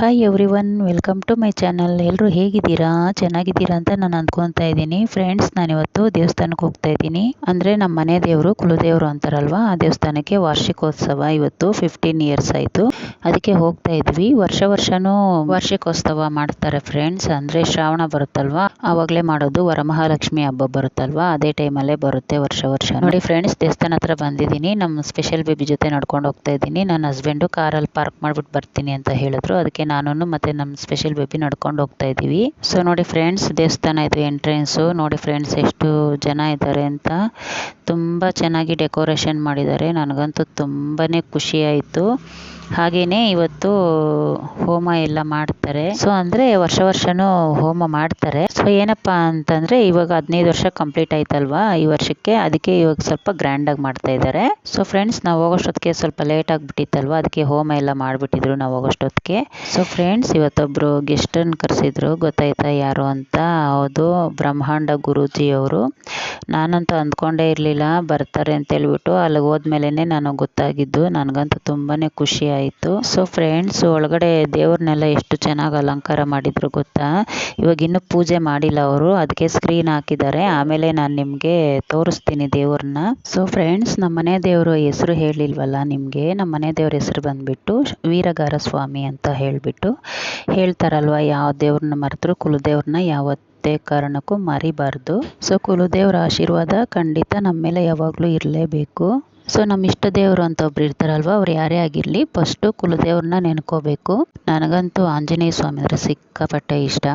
Hi everyone welcome to my channel ಎಲ್ಲರೂ ಹೇಗಿದ್ದೀರಾ? ಚೆನ್ನಾಗಿದ್ದೀರಾ ಅಂತ ನಾನು ಅಂದ್ಕೊತಾ ಇದ್ದೀನಿ. ಫ್ರೆಂಡ್ಸ್ ನಾನಿವತ್ತು ದೇವಸ್ಥಾನಕ್ಕೆ ಹೋಗ್ತಾ ಇದ್ದೀನಿ. ಅಂದರೆ ನಮ್ಮ ಮನೆ ದೇವರು ಕುಲದೇವರು ಅಂತಾರಲ್ವಾ? ಆ ದೇವಸ್ಥಾನಕ್ಕೆ ವಾರ್ಷಿಕೋತ್ಸವ ಇವತ್ತು ಫಿಫ್ಟೀನ್ ಇಯರ್ಸ್ ಆಯಿತು. ಅದಕ್ಕೆ ಹೋಗ್ತಾ ಇದ್ವಿ. ವರ್ಷ ವರ್ಷನೂ ವಾರ್ಷಿಕೋತ್ಸವ ಮಾಡ್ತಾರೆ ಫ್ರೆಂಡ್ಸ್ ಅಂದರೆ ಶ್ರಾವಣ ಬರುತ್ತಲ್ವಾ? ಆವಾಗಲೇ ಮಾಡೋದು ವರಮಹಾಲಕ್ಷ್ಮಿ ಹಬ್ಬ ಬರುತ್ತಲ್ವಾ? ಅದೇ ಟೈಮಲ್ಲೇ ಬರುತ್ತೆ ವರ್ಷ ವರ್ಷ. ನೋಡಿ ಫ್ರೆಂಡ್ಸ್ ದೇವಸ್ಥಾನ ಹತ್ರ ಬಂದಿದ್ದೀನಿ. ನಮ್ಮ ಸ್ಪೆಷಲ್ ಬೇಬಿ ಜೊತೆ ನಡ್ಕೊಂಡು ಹೋಗ್ತಾ ಇದ್ದೀನಿ. ನನ್ನ ಹಸ್ಬೆಂಡು ಕಾರಲ್ಲಿ ಪಾರ್ಕ್ ಮಾಡಿಬಿಟ್ಟು ಬರ್ತೀನಿ ಅಂತ ಹೇಳಿದ್ರು. ಅದಕ್ಕೆ ನಾನು ಮತ್ತೆ ನಮ್ಮ ಸ್ಪೆಷಲ್ ಬೇಬಿ ನಡ್ಕೊಂಡು ಹೋಗ್ತಾ ಇದ್ದೀವಿ ಸೊ ನೋಡಿ ಫ್ರೆಂಡ್ಸ್ ದೇವಸ್ಥಾನ ಇದು ಎಂಟ್ರೆನ್ಸು ನೋಡಿ ಫ್ರೆಂಡ್ಸ್ ಎಷ್ಟು ಜನ ಇದ್ದಾರೆ ಅಂತ. ತುಂಬ ಚೆನ್ನಾಗಿ ಡೆಕೋರೇಷನ್ ಮಾಡಿದ್ದಾರೆ. ನನಗಂತೂ ತುಂಬಾ ಖುಷಿ ಆಯಿತು. ಹಾಗೆಯೇ ಇವತ್ತು ಹೋಮ ಎಲ್ಲ ಮಾಡ್ತಾರೆ. ಸೊ ಅಂದರೆ ವರ್ಷ ವರ್ಷನೂ ಹೋಮ ಮಾಡ್ತಾರೆ. ಸೊ ಏನಪ್ಪ ಅಂತಂದರೆ ಇವಾಗ ಹದಿನೈದು ವರ್ಷ ಕಂಪ್ಲೀಟ್ ಆಯ್ತಲ್ವಾ? ಈ ವರ್ಷಕ್ಕೆ ಅದಕ್ಕೆ ಇವಾಗ ಸ್ವಲ್ಪ ಗ್ರ್ಯಾಂಡಾಗಿ ಮಾಡ್ತಾ ಇದ್ದಾರೆ. ಸೊ ಫ್ರೆಂಡ್ಸ್ ನಾವು ಹೋಗೋಷ್ಟೊತ್ತಿಗೆ ಸ್ವಲ್ಪ ಲೇಟ್ ಆಗಿಬಿಟ್ಟಿತ್ತಲ್ವ? ಅದಕ್ಕೆ ಹೋಮ ಎಲ್ಲ ಮಾಡಿಬಿಟ್ಟಿದ್ರು ನಾವು ಹೋಗೋಷ್ಟೊತ್ತಿಗೆ. So friends ಇವತ್ತೊಬ್ಬರು ಗೆಸ್ಟನ್ನು ಕರೆಸಿದ್ರು. ಗೊತ್ತಾಯ್ತಾ ಯಾರು ಅಂತ? ಹೌದು, ಬ್ರಹ್ಮಾಂಡ ಗುರೂಜಿ ಅವರು ನಾನಂತೂ ಅಂದ್ಕೊಂಡೇ ಇರಲಿಲ್ಲ, ಬರ್ತಾರೆ ಅಂತ ಹೇಳ್ಬಿಟ್ಟು ಅಲ್ಲಿಗೆ ಹೋದ್ಮೇಲೆ ನನಗೆ ಗೊತ್ತಾಗಿದ್ದು. ನನಗಂತೂ ತುಂಬಾ ಖುಷಿ ಆಯಿತು. ಸೊ ಫ್ರೆಂಡ್ಸ್ ಒಳಗಡೆ ದೇವ್ರನ್ನೆಲ್ಲ ಎಷ್ಟು ಚೆನ್ನಾಗಿ ಅಲಂಕಾರ ಮಾಡಿದ್ರು ಗೊತ್ತಾ? ಇವಾಗ ಇನ್ನೂ ಪೂಜೆ ಮಾಡಿಲ್ಲ ಅವರು ಅದಕ್ಕೆ ಸ್ಕ್ರೀನ್ ಹಾಕಿದ್ದಾರೆ. ಆಮೇಲೆ ನಾನು ನಿಮಗೆ ತೋರಿಸ್ತೀನಿ ದೇವ್ರನ್ನ. ಸೊ ಫ್ರೆಂಡ್ಸ್ ನಮ್ಮ ಮನೆ ದೇವರು ಹೆಸರು ಹೇಳಿಲ್ವಲ್ಲ ನಿಮಗೆ? ನಮ್ಮ ಮನೆ ದೇವ್ರ ಹೆಸರು ಬಂದುಬಿಟ್ಟು ವೀರಗಾರ ಸ್ವಾಮಿ ಅಂತ ಹೇಳಿಬಿಟ್ಟು ಹೇಳ್ತಾರಲ್ವ, ಯಾವ ದೇವ್ರನ್ನ ಮರೆತರು ಕುಲದೇವ್ರನ್ನ ಯಾವತ್ತೇ ಕಾರಣಕ್ಕೂ ಮರಿಬಾರ್ದು. ಸೊ ಕುಲದೇವ್ರ ಆಶೀರ್ವಾದ ಖಂಡಿತ ನಮ್ಮ ಮೇಲೆ ಯಾವಾಗಲೂ ಇರಲೇಬೇಕು. ಸೊ ನಮ್ಮ ಇಷ್ಟ ದೇವರು ಅಂತ ಒಬ್ರು ಇರ್ತಾರಲ್ವ, ಅವ್ರು ಯಾರೇ ಆಗಿರಲಿ ಫಸ್ಟು ಕುಲದೇವ್ರನ್ನ ನೆನ್ಕೋಬೇಕು. ನನಗಂತೂ ಆಂಜನೇಯ ಸ್ವಾಮಿ ಅಂದರೆ ಸಿಕ್ಕಾಪಟ್ಟೆ ಇಷ್ಟ.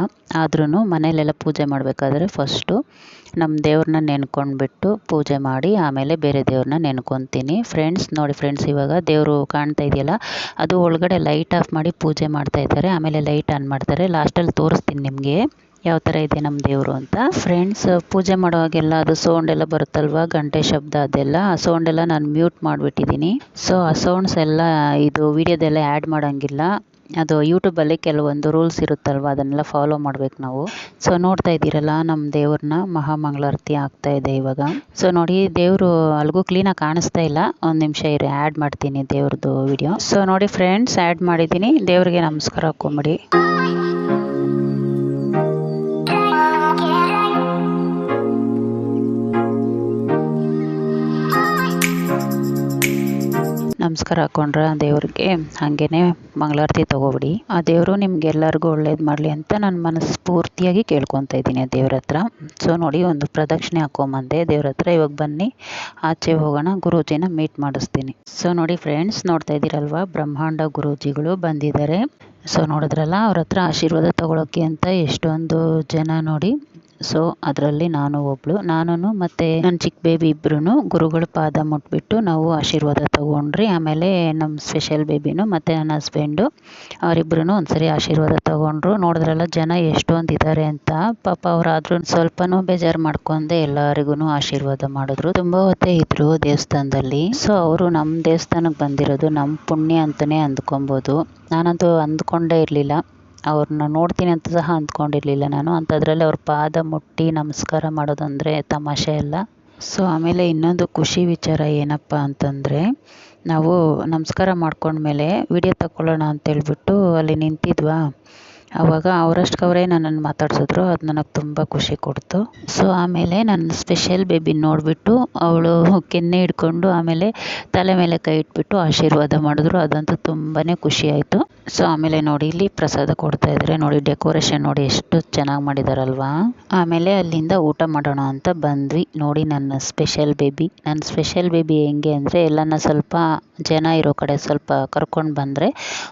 ಆದ್ರೂ ಮನೇಲೆಲ್ಲ ಪೂಜೆ ಮಾಡಬೇಕಾದ್ರೆ ಫಸ್ಟು ನಮ್ಮ ದೇವ್ರನ್ನ ನೆನ್ಕೊಂಡ್ಬಿಟ್ಟು ಪೂಜೆ ಮಾಡಿ, ಆಮೇಲೆ ಬೇರೆ ದೇವ್ರನ್ನ ನೆನ್ಕೊತೀನಿ. ಫ್ರೆಂಡ್ಸ್ ನೋಡಿ ಫ್ರೆಂಡ್ಸ್ ಇವಾಗ ದೇವರು ಕಾಣ್ತಾ ಇದೆಯಲ್ಲ, ಅದು ಒಳಗಡೆ ಲೈಟ್ ಆಫ್ ಮಾಡಿ ಪೂಜೆ ಮಾಡ್ತಾ ಇದ್ದಾರೆ, ಆಮೇಲೆ ಲೈಟ್ ಆನ್ ಮಾಡ್ತಾರೆ. ಲಾಸ್ಟಲ್ಲಿ ತೋರಿಸ್ತೀನಿ ನಿಮಗೆ. ಯಾವ ಥರ ಇದೆ ನಮ್ಮ ದೇವರು ಅಂತ. ಫ್ರೆಂಡ್ಸ್ ಪೂಜೆ ಮಾಡುವಾಗೆಲ್ಲ ಅದು ಸೌಂಡ್ ಎಲ್ಲ ಬರುತ್ತಲ್ವ? ಗಂಟೆ ಶಬ್ದ ಅದೆಲ್ಲ. ಆ ಸೌಂಡ್ ಎಲ್ಲ ನಾನು ಮ್ಯೂಟ್ ಮಾಡಿಬಿಟ್ಟಿದ್ದೀನಿ ಸೊ ಆ ಸೌಂಡ್ಸ್ ಎಲ್ಲ ಇದು ವಿಡಿಯೋದೆಲ್ಲ ಆ್ಯಡ್ ಮಾಡೋಂಗಿಲ್ಲ. ಅದು ಯೂಟ್ಯೂಬಲ್ಲಿ ಕೆಲವೊಂದು ರೂಲ್ಸ್ ಇರುತ್ತಲ್ವ? ಅದನ್ನೆಲ್ಲ ಫಾಲೋ ಮಾಡ್ಬೇಕು ನಾವು. ಸೊ ನೋಡ್ತಾ ಇದ್ದೀರಲ್ಲ ನಮ್ಮ ದೇವ್ರನ್ನ ಮಹಾಮಂಗಳಾರತಿ ಆಗ್ತಾ ಇದೆ ಇವಾಗ. ಸೊ ನೋಡಿ, ದೇವರು ಅಲ್ಗೂ ಕ್ಲೀನಾಗಿ ಕಾಣಿಸ್ತಾ ಇಲ್ಲ. ಒಂದು ನಿಮಿಷ ಇರಿ ಆ್ಯಡ್ ಮಾಡ್ತೀನಿ ದೇವ್ರದ್ದು ವಿಡಿಯೋ ಸೊ ನೋಡಿ ಫ್ರೆಂಡ್ಸ್ ಆ್ಯಡ್ ಮಾಡಿದ್ದೀನಿ. ದೇವ್ರಿಗೆ ನಮಸ್ಕಾರ ಹಾಕೊಂಬಿಡಿ. ನಮಸ್ಕಾರ ಹಾಕೊಂಡ್ರೆ ಆ ದೇವ್ರಿಗೆ. ಹಾಗೇ ಮಂಗಳಾರತಿ ತೊಗೊಬಿಡಿ. ಆ ದೇವರು ನಿಮ್ಗೆಲ್ಲರಿಗೂ ಒಳ್ಳೇದು ಮಾಡಲಿ ಅಂತ ನಾನು ಮನಸ್ಫೂರ್ತಿಯಾಗಿ ಕೇಳ್ಕೊತಾ ಇದ್ದೀನಿ ಆ ದೇವ್ರ ಹತ್ರ. ಸೊ ನೋಡಿ, ಒಂದು ಪ್ರದಕ್ಷಿಣೆ ಹಾಕೊಂಬಂದೆ. ದೇವ್ರ ಹತ್ರ ಇವಾಗ ಬನ್ನಿ. ಆಚೆ ಹೋಗೋಣ, ಗುರೂಜಿನ ಮೀಟ್ ಮಾಡಿಸ್ತೀನಿ. ಸೊ ನೋಡಿ ಫ್ರೆಂಡ್ಸ್ ನೋಡ್ತಾ ಇದ್ದೀರಲ್ವ? ಬ್ರಹ್ಮಾಂಡ ಗುರೂಜಿಗಳು ಬಂದಿದ್ದಾರೆ. ಸೊ ನೋಡಿದ್ರಲ್ಲ, ಅವ್ರ ಹತ್ರ ಆಶೀರ್ವಾದ ತೊಗೊಳಕ್ಕೆ ಅಂತ ಎಷ್ಟೊಂದು ಜನ ನೋಡಿ. ಸೊ ಅದರಲ್ಲಿ ನಾನು ಒಬ್ಬಳು ನಾನು ಮತ್ತು ನನ್ನ ಚಿಕ್ಕ ಬೇಬಿ ಇಬ್ಬರೂ ಗುರುಗಳ ಪಾದ ಮುಟ್ಬಿಟ್ಟು ನಾವು ಆಶೀರ್ವಾದ ತಗೊಂಡ್ರಿ. ಆಮೇಲೆ ನಮ್ಮ ಸ್ಪೆಷಲ್ ಬೇಬಿನು ಮತ್ತು ನನ್ನ ಹಸ್ಬೆಂಡು ಅವರಿಬ್ಬರೂ ಒಂದ್ಸರಿ ಆಶೀರ್ವಾದ ತಗೊಂಡ್ರು. ನೋಡಿದ್ರಲ್ಲ ಜನ ಎಷ್ಟೊಂದು ಇದ್ದಾರೆ ಅಂತ. ಪಾಪ ಅವರಾದ್ರೂ ಸ್ವಲ್ಪನೂ ಬೇಜಾರು ಮಾಡ್ಕೊಂಡೆ ಎಲ್ಲರಿಗೂ ಆಶೀರ್ವಾದ ಮಾಡಿದ್ರು. ತುಂಬ ಹೊತ್ತೇ ಇದ್ರು ದೇವಸ್ಥಾನದಲ್ಲಿ. ಸೊ ಅವರು ನಮ್ಮ ದೇವಸ್ಥಾನಕ್ಕೆ ಬಂದಿರೋದು ನಮ್ಮ ಪುಣ್ಯ ಅಂತಲೇ ಅಂದ್ಕೊಬೋದು. ನಾನಂತೂ ಅಂದ್ಕೊಂಡೇ ಇರಲಿಲ್ಲ. ಅವ್ರನ್ನ ನೋಡ್ತೀನಿ ಅಂತ ಸಹ ಅಂದ್ಕೊಂಡಿರಲಿಲ್ಲ ನಾನು. ಅಂಥದ್ರಲ್ಲಿ ಅವ್ರ ಪಾದ ಮುಟ್ಟಿ ನಮಸ್ಕಾರ ಮಾಡೋದಂದರೆ ತಮಾಷೆ ಅಲ್ಲ. ಸೊ ಆಮೇಲೆ ಇನ್ನೊಂದು ಖುಷಿ ವಿಚಾರ ಏನಪ್ಪ ಅಂತಂದರೆ, ನಾವು ನಮಸ್ಕಾರ ಮಾಡ್ಕೊಂಡ್ಮೇಲೆ ವಿಡಿಯೋ ತಗೊಳ್ಳೋಣ ಅಂತೇಳ್ಬಿಟ್ಟು ಅಲ್ಲಿ ನಿಂತಿದ್ವಾ? ಆವಾಗ ಅವರಷ್ಟಕ್ಕವರೇ ನನ್ನನ್ನು ಮಾತಾಡ್ಸಿದ್ರು. ಅದು ನನಗೆ ತುಂಬ ಖುಷಿ ಕೊಡ್ತು. ಸೊ ಆಮೇಲೆ ನನ್ನ ಸ್ಪೆಷಲ್ ಬೇಬಿ ನೋಡಿಬಿಟ್ಟು ಅವಳು ಕೆನ್ನೆ ಹಿಡ್ಕೊಂಡು ಆಮೇಲೆ ತಲೆ ಮೇಲೆ ಕೈ ಇಟ್ಬಿಟ್ಟು ಆಶೀರ್ವಾದ ಮಾಡಿದ್ರು. ಅದಂತೂ ತುಂಬಾ ಖುಷಿ ಆಯಿತು. ಸೊ ಆಮೇಲೆ ನೋಡಿ, ಇಲ್ಲಿ ಪ್ರಸಾದ ಕೊಡ್ತಾ ಇದ್ದಾರೆ ನೋಡಿ ಡೆಕೋರೇಷನ್ ನೋಡಿ ಎಷ್ಟು ಚೆನ್ನಾಗಿ ಮಾಡಿದಾರಲ್ವಾ. ಆಮೇಲೆ ಅಲ್ಲಿಂದ ಊಟ ಮಾಡೋಣ ಅಂತ ಬಂದ್ವಿ. ನೋಡಿ, ನನ್ನ ಸ್ಪೆಷಲ್ ಬೇಬಿ ನನ್ನ ಸ್ಪೆಷಲ್ ಬೇಬಿ ಹೆಂಗೆ ಅಂದರೆ ಎಲ್ಲನ ಸ್ವಲ್ಪ ಜನ ಇರೋ ಕಡೆ ಸ್ವಲ್ಪ ಕರ್ಕೊಂಡು ಬಂದರೆ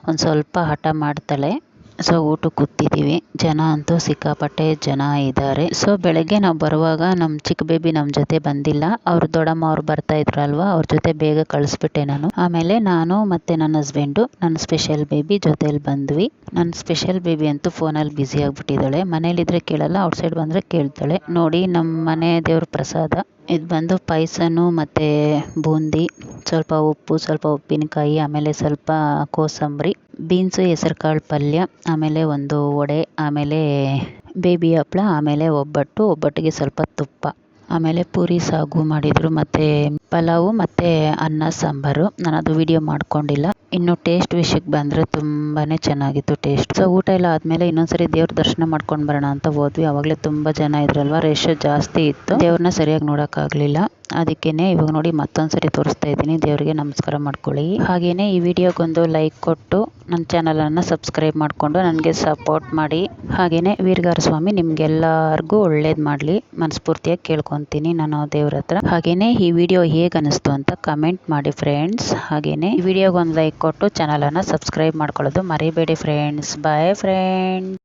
ಒಂದು ಸ್ವಲ್ಪ ಹಠ ಮಾಡ್ತಾಳೆ. ಸೊ ಊಟಕ್ಕೆ ಕೂತಿದ್ದೀವಿ. ಜನ ಅಂತೂ ಸಿಕ್ಕಾಪಟ್ಟೆ ಜನ ಇದ್ದಾರೆ. ಸೊ ಬೆಳಗ್ಗೆ ನಾವು ಬರುವಾಗ ನಮ್ಮ ಚಿಕ್ಕ ಬೇಬಿ ನಮ್ಮ ಜೊತೆ ಬಂದಿಲ್ಲ. ಅವ್ರ ದೊಡ್ಡಮ್ಮ ಅವ್ರು ಬರ್ತಾ ಇದ್ರಲ್ವಾ? ಅವ್ರ ಜೊತೆ ಬೇಗ ಕಳಿಸ್ಬಿಟ್ಟೆ ನಾನು. ಆಮೇಲೆ ನಾನು ಮತ್ತು ನನ್ನ ಹಸ್ಬೆಂಡು ನನ್ನ ಸ್ಪೆಷಲ್ ಬೇಬಿ ಜೊತೆಲಿ ಬಂದ್ವಿ. ನನ್ನ ಸ್ಪೆಷಲ್ ಬೇಬಿ ಅಂತೂ ಫೋನಲ್ಲಿ ಬ್ಯುಸಿ ಆಗಿಬಿಟ್ಟಿದ್ದಾಳೆ. ಮನೇಲಿದ್ರೆ ಕೇಳಲ್ಲ ಔಟ್ಸೈಡ್ ಬಂದರೆ ಕೇಳ್ತಾಳೆ. ನೋಡಿ ನಮ್ಮ ಮನೆ ದೇವ್ರ ಪ್ರಸಾದ. ಇದು ಬಂದು ಪಾಯಸನೂ ಮತ್ತು ಬೂಂದಿ, ಸ್ವಲ್ಪ ಉಪ್ಪು, ಸ್ವಲ್ಪ ಉಪ್ಪಿನಕಾಯಿ, ಆಮೇಲೆ ಸ್ವಲ್ಪ ಕೋಸಂಬರಿ, ಬೀನ್ಸು, ಹೆಸರುಕಾಳು ಪಲ್ಯ, ಆಮೇಲೆ ಒಂದು ವಡೆ, ಆಮೇಲೆ ಬೇಬಿ ಹಪ್ಳ, ಆಮೇಲೆ ಒಬ್ಬಟ್ಟು, ಒಬ್ಬಟ್ಟಿಗೆ ಸ್ವಲ್ಪ ತುಪ್ಪ. ಆಮೇಲೆ ಪೂರಿ, ಸಾಗು ಮಾಡಿದ್ರು, ಮತ್ತೆ ಪಲಾವು, ಮತ್ತೆ ಅನ್ನ, ಸಾಂಬಾರು. ನಾನು ಅದು ವಿಡಿಯೋ ಮಾಡ್ಕೊಂಡಿಲ್ಲ. ಇನ್ನು ಟೇಸ್ಟ್ ವಿಷಯಕ್ಕೆ ಬಂದರೆ ತುಂಬಾನೇ ಚೆನ್ನಾಗಿತ್ತು ಟೇಸ್ಟ್ ಸೊ ಊಟ ಎಲ್ಲ ಆದಮೇಲೆ ಇನ್ನೊಂದ್ಸರಿ ದೇವ್ರ ದರ್ಶನ ಮಾಡ್ಕೊಂಡು ಬರೋಣ ಅಂತ ಹೋದ್ವಿ. ಆವಾಗಲೇ ತುಂಬ ಜನ ಇದ್ರಲ್ವ ರಶ್ ಜಾಸ್ತಿ ಇತ್ತು. ದೇವ್ರನ್ನ ಸರಿಯಾಗಿ ನೋಡೋಕ್ಕಾಗಲಿಲ್ಲ. ಅದಕ್ಕೇನೆ ಇವಾಗ ನೋಡಿ ಮತ್ತೊಂದ್ಸರಿ ತೋರಿಸ್ತಾ ಇದ್ದೀನಿ. ದೇವರಿಗೆ ನಮಸ್ಕಾರ ಮಾಡ್ಕೊಳ್ಳಿ. ಹಾಗೆಯೇ ಈ ವಿಡಿಯೋಗೊಂದು ಲೈಕ್ ಕೊಟ್ಟು ನನ್ನ ಚಾನಲನ್ನು ಸಬ್ಸ್ಕ್ರೈಬ್ ಮಾಡಿಕೊಂಡು ನನಗೆ ಸಪೋರ್ಟ್ ಮಾಡಿ. ಹಾಗೆಯೇ ವೀರಗಾರ ಸ್ವಾಮಿ ನಿಮಗೆಲ್ಲರಿಗೂ ಒಳ್ಳೇದು ಮಾಡಲಿ. ಮನಸ್ಫೂರ್ತಿಯಾಗಿ ಕೇಳ್ಕೊತೀನಿ ನಾನು ದೇವ್ರ ಹತ್ರ. ಹಾಗೇನೆ ಈ ವಿಡಿಯೋ ಹೇಗೆ ಅನಿಸ್ತು ಅಂತ ಕಮೆಂಟ್ ಮಾಡಿ ಫ್ರೆಂಡ್ಸ್ ಹಾಗೇನೆ ಈ ವಿಡಿಯೋಗೆ ಒಂದು ಲೈಕ್ ಕೊಟ್ಟು ಚಾನಲನ್ನು ಸಬ್ಸ್ಕ್ರೈಬ್ ಮಾಡ್ಕೊಳ್ಳೋದು ಮರಿಬೇಡಿ ಫ್ರೆಂಡ್ಸ್ ಬಾಯ್ ಫ್ರೆಂಡ್ಸ್